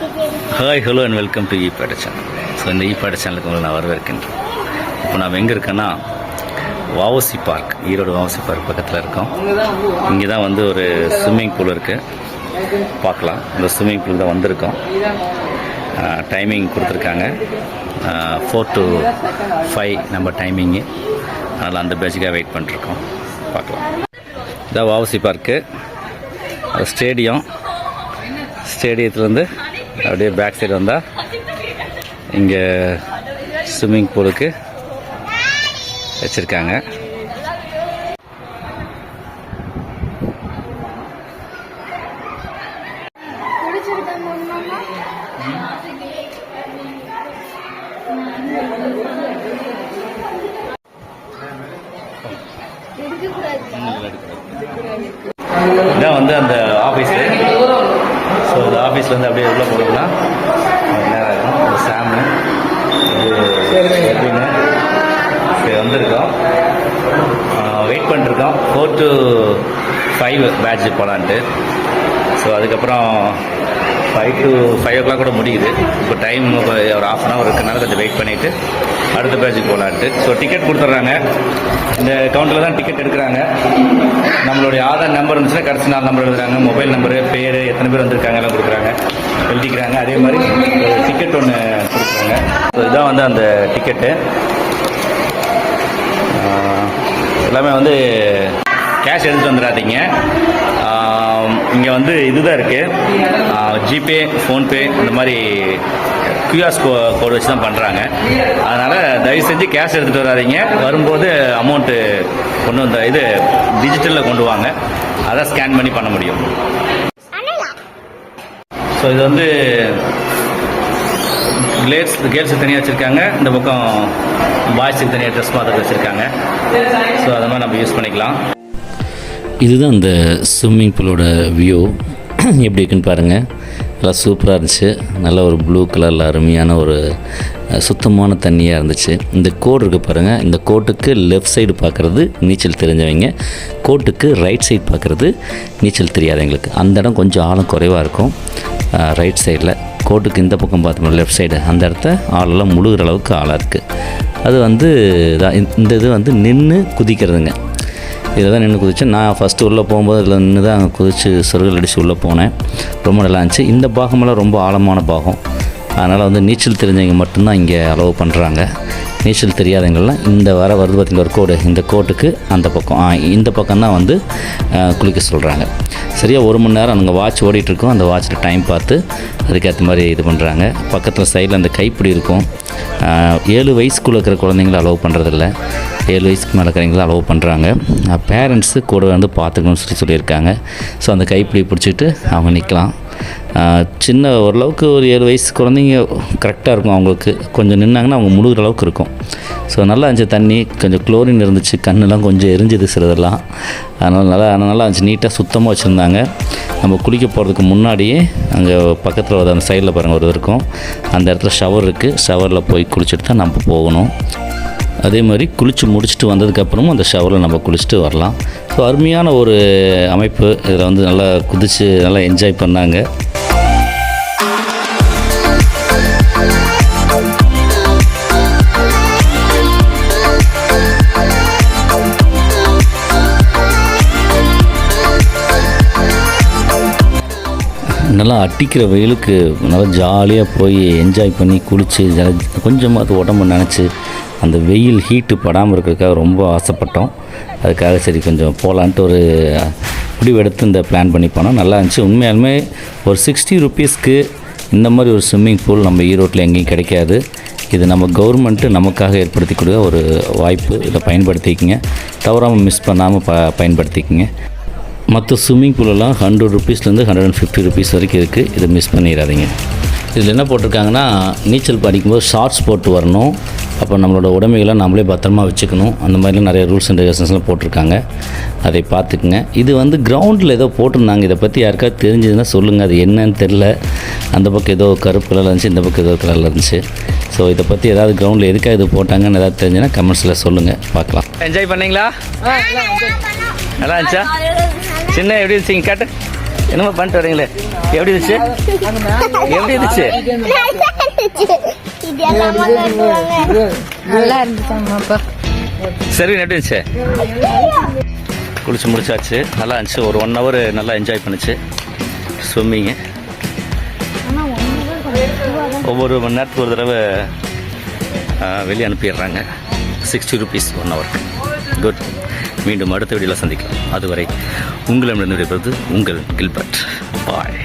Hi hello and welcome to ஈபாட channel so இந்த ஈபாட சேனலுக்கு உங்களை நான் வரவேற்கின்றேன். இப்போ நாம் எங்கே இருக்கேன்னா வாவசி பார்க் ஈரோடு வாவசி பார்க் பக்கத்தில் இருக்கோம். இங்கே தான் வந்து ஒரு ஸ்விம்மிங் பூல் இருக்குது பார்க்கலாம். இந்த ஸ்விம்மிங் பூல் தான் வந்திருக்கோம். டைமிங் கொடுத்துருக்காங்க. ஃபோர் டு ஃபைவ் நம்ம டைமிங்கு அதனால் அந்த பேஜுக்காக வெயிட் பண்ணிருக்கோம். பார்க்கலாம். இதான் வாவசி பார்க்கு ஸ்டேடியம் ஸ்டேடியத்துலேருந்து அப்படியே பேக் சைடு வந்தால் இங்கே ஸ்விம்மிங் பூலுக்கு வச்சுருக்காங்க. இதான் வந்து அந்த ஆஃபீஸு ஆஃபீஸ்லேருந்து அப்படியே உள்ளே போனோம்னா நேரம் இருக்கும் ஒரு சாமு. இது எப்படின்னு சரி வந்திருக்கோம். வெயிட் பண்ணிருக்கோம். ஃபோர் டு ஃபைவ் பேட்ச் போகலான்ட்டு ஸோ அதுக்கப்புறம் five to five o'clock கூட முடியுது. இப்போ டைம் ஒரு ஆஃப் அன் ஹவர் இருக்கனால கொஞ்சம் வெயிட் பண்ணிவிட்டு அடுத்த பேட்சுக்கு போகலான்ட்டு ஸோ டிக்கெட் கொடுத்துட்றாங்க. இந்த கவுண்டரில் தான் டிக்கெட் எடுக்கிறாங்க. நம்மளுடைய ஆதார் நம்பர் இருந்துச்சுன்னா கடைசி நாலு நம்பர் எழுதுறாங்க. மொபைல் நம்பரு பேர் எத்தனை பேர் வந்திருக்காங்க எல்லாம் கொடுக்குறாங்க. எழுதிக்கிறாங்க. அதே மாதிரி டிக்கெட் ஒன்று கொடுக்குறாங்க. ஸோ இதுதான் வந்து அந்த டிக்கெட்டு எல்லாமே வந்து கேஷ் எடுத்து வந்துடாதீங்க. இங்கே வந்து இதுதான் இருக்குது ஜிபே ஃபோன்பே இந்த மாதிரி கியூஆர் கோ கோடு வச்சு தான் பண்ணுறாங்க அதனால் தயவு செஞ்சு கேஷ் எடுத்துகிட்டு வராதீங்க. வரும்போது அமௌண்ட்டு கொண்டு வந்த இது டிஜிட்டலில் கொண்டு வாங்க. அதை ஸ்கேன் பண்ணி பண்ண முடியும். ஸோ இது வந்து கிளேட்ஸ் கேர்ள்ஸுக்கு தனியாக வச்சுருக்காங்க. இந்த பக்கம் பாய்ஸுக்கு தனியாக ட்ரெஸ் மாதிரி வச்சுருக்காங்க. ஸோ அதை மாதிரி நம்ம யூஸ் பண்ணிக்கலாம். இதுதான் அந்த ஸ்விம்மிங் பூலோட வியூ எப்படி இருக்குன்னு பாருங்கள் நல்லா சூப்பராக இருந்துச்சு. நல்ல ஒரு ப்ளூ கலரில் அருமையான ஒரு சுத்தமான தண்ணியாக இருந்துச்சு. இந்த கோடு இருக்குது பாருங்கள் இந்த கோட்டுக்கு லெஃப்ட் சைடு பார்க்குறது நீச்சல் தெரிஞ்சவங்க. கோட்டுக்கு ரைட் சைடு பார்க்குறது நீச்சல் தெரியாதவங்களுக்கு அந்த இடம் கொஞ்சம் ஆழம் குறைவாக இருக்கும். ரைட் சைடில் கோட்டுக்கு இந்த பக்கம் பார்த்தோம்னா லெஃப்ட் சைடு அந்த இடத்த ஆளெல்லாம் முழுகிற அளவுக்கு ஆளாக இருக்குது அது வந்து இந்த இது வந்து நின்று குதிக்கிறதுங்க. இதில் தான் நின்று குதித்தேன். நான் ஃபஸ்ட்டு உள்ளே போகும்போது இதில் நின்று தான் குதித்து சொருகல் அடித்து உள்ளே போனேன். ரொம்ப நல்லா இருந்துச்சு. இந்த பாகமெல்லாம் ரொம்ப ஆழமான பாகம். அதனால் வந்து நீச்சல் தெரிஞ்சவங்க மட்டும்தான் இங்கே அலோவ் பண்ணுறாங்க நீச்சல் தெரியாதவங்கள்லாம் இந்த வர வருது பார்த்தீங்களா ஒரு கோடு. இந்த கோட்டுக்கு அந்த பக்கம். இந்த பக்கம் தான் வந்து குளிக்க சொல்கிறாங்க சரியாக ஒரு மணி நேரம் அங்கே வாட்ச் ஓடிட்டுருக்கோம். அந்த வாட்சில் டைம் பார்த்து அதுக்கேற்ற மாதிரி இது பண்ணுறாங்க பக்கத்தில் சைடில் அந்த கைப்பிடி இருக்கும். ஏழு வயசுக்குள்ளே இருக்கிற குழந்தைங்கள அலோவ் பண்ணுறதில்ல ஏழு வயசுக்கு மேலே இருக்கிறவங்கள அலோவ் பண்ணுறாங்க பேரண்ட்ஸு கூட வந்து பார்த்துக்கணும்னு சொல்லி சொல்லியிருக்காங்க. ஸோ அந்த கைப்பிடி பிடிச்சிட்டு அவங்க நிற்கலாம் சின்ன ஓரளவுக்கு ஒரு ஏழு வயசு குழந்தைங்க கரெக்டாக இருக்கும் அவங்களுக்கு. கொஞ்சம் நின்னாங்கன்னா அவங்க முழுகிற அளவுக்கு இருக்கும். ஸோ நல்லா இருந்துச்சு தண்ணி. கொஞ்சம் குளோரின் இருந்துச்சு. கண்ணெல்லாம் கொஞ்சம் எரிஞ்சுது சிலதெல்லாம் அதனால் நல்லா நல்லா இருந்துச்சு. நீட்டாக சுத்தமாக வச்சுருந்தாங்க. நம்ம குளிக்க போகிறதுக்கு முன்னாடியே அங்கே பக்கத்தில் ஒரு அந்த சைடில் பாருங்கள் ஒரு இருக்கும். அந்த இடத்துல ஷவர் இருக்குது ஷவரில் போய் குளிச்சுட்டு தான் நம்ம போகணும். அதே மாதிரி குளித்து முடிச்சுட்டு வந்ததுக்கப்புறமும் அந்த ஷவரில் நம்ம குளிச்சுட்டு வரலாம். ஸோ அருமையான ஒரு அமைப்பு. இதில் வந்து நல்லா குதித்து நல்லா என்ஜாய் பண்ணாங்க. நல்லா அட்டிக்கிற வெயிலுக்கு நல்லா ஜாலியாக போய் என்ஜாய் பண்ணி குளித்து கொஞ்சமாக அது உடம்பு நினச்சி அந்த வெயில் ஹீட்டு படாமல் இருக்கிறதுக்காக ரொம்ப ஆசைப்பட்டோம். அதுக்காக சரி கொஞ்சம் போகலான்ட்டு ஒரு முடிவெடுத்து இந்த பிளான் பண்ணி போனோம். நல்லா இருந்துச்சு. உண்மையாலுமே ஒரு சிக்ஸ்டி ருபீஸ்க்கு இந்த மாதிரி ஒரு ஸ்விம்மிங் பூல் நம்ம ஈரோட்டில் எங்கேயும் கிடைக்காது. இது நம்ம கவர்மெண்ட்டு நமக்காக ஏற்படுத்தி கொடுக்க ஒரு வாய்ப்பு. இதை பயன்படுத்திக்கிங்க. தவறாமல் மிஸ் பண்ணாமல் ப பயன்படுத்திக்கிங்க. மற்ற ஸ்விம்மிங் பூலெல்லாம் ஹண்ட்ரட் ருபீஸ்லேருந்து ஹண்ட்ரட் அண்ட் ஃபிஃப்டி ருபீஸ் வரைக்கும் இருக்குது இதை மிஸ் பண்ணிடாதீங்க. இதில் என்ன போட்டிருக்காங்கன்னா நீச்சல் படிக்கும்போது ஷார்ட்ஸ் போட்டு வரணும். அப்போ நம்மளோட உடைமைகளை நம்மளே பத்திரமா வச்சுக்கணும். அந்த மாதிரிலாம் நிறைய ரூல்ஸ் அண்ட் ரெகுலேஷன்ஸ்லாம் போட்டிருக்காங்க. அதை பார்த்துக்குங்க. இது வந்து கிரவுண்டில் ஏதோ போட்டிருந்தாங்க. இதை பற்றி யாருக்காவது தெரிஞ்சதுன்னா சொல்லுங்கள் அது என்னன்னு தெரில அந்த பக்கம் ஏதோ கருப்பு கலரில் இருந்துச்சு இந்த பக்கம் ஏதோ கலரில் இருந்துச்சு. ஸோ இதை பற்றி ஏதாவது கிரவுண்டில் எதுக்காக இது போட்டாங்கன்னு ஏதாவது தெரிஞ்சுன்னா கமெண்ட்ஸில் சொல்லுங்கள் பார்க்கலாம். என்ஜாய் பண்ணீங்களா? நல்லா இருந்துச்சா? சின்ன எப்படி இருந்துச்சிங்க கேட்டு. என்னமோ பண்ணிட்டு வரீங்களே? எப்படி இருந்துச்சு? எப்படி இருந்துச்சு? நல்லா சரி எப்படி இருந்துச்சு? குளிச்சு முடிச்சாச்சு. நல்லா இருந்துச்சு. ஒரு ஒன் ஹவர் நல்லா என்ஜாய் பண்ணுச்சு. ஸ்விம்மிங்கு ஒவ்வொரு மணி நேரத்துக்கு ஒரு தடவை வெளியே அனுப்பிடுறாங்க. சிக்ஸ்டி ருபீஸ் ஒன் ஹவருக்கு குட் மீண்டும் அடுத்த வீடியோவில் சந்திக்கலாம். அதுவரை உங்களிடம் விடைபெறுவது உங்கள் கில்பர்ட். பாய்